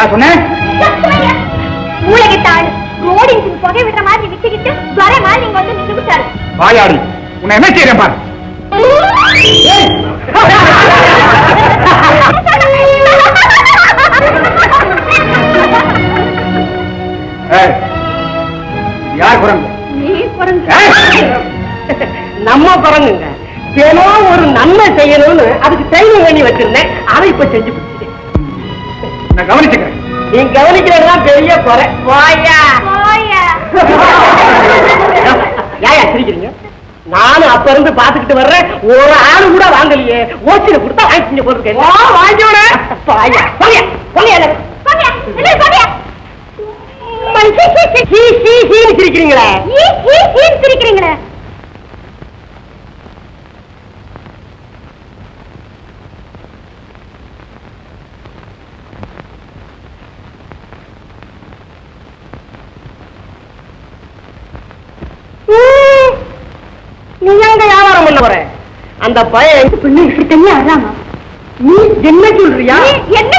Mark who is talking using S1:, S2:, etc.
S1: நான் சொன்னேன்?
S2: மூளைகிட்ட ஆளு. ரோடு இன்ஜின் புகை விடுற மாதிரி விட்டுக்கிட்டு வர மாதிரி நீங்க வந்து நின்று விட்டாரு
S1: வாயாடி. உன்னை என்ன செய்யறேன் பாரு. யார் குரங்கு?
S2: நீ குரங்கு.
S3: நம்ம குரங்குங்க. தினம் ஒரு நன்மை செய்யணும்னு அதுக்கு ட்ரைனிங் பண்ணி வச்சிருந்தேன். அதை இப்ப செஞ்சு கொடுத்துட்டேன்
S1: நான் கவனிச்சுக்கிறேன்.
S3: நீ கவனிக்கிறதுதான் பெரிய குறை. வாயா.
S2: போயா
S3: ஏயா சிரிக்கிறீங்க? நானும் அப்ப இருந்து பாத்துக்கிட்டு வர்றேன். ஒரு ஆளு கூட வாங்கலையே. ஓசில கொடுத்தா வாங்கிட்டு போட்டுருக்கேன். வாங்கி விட. வாயா போங்க போங்க நீ எங்க வியாபாரம் பண்ண போற? அந்த பையன்
S2: பிள்ளை இருக்கீங்க அதாமா
S3: நீ என்ன சொல்றியா?
S2: என்ன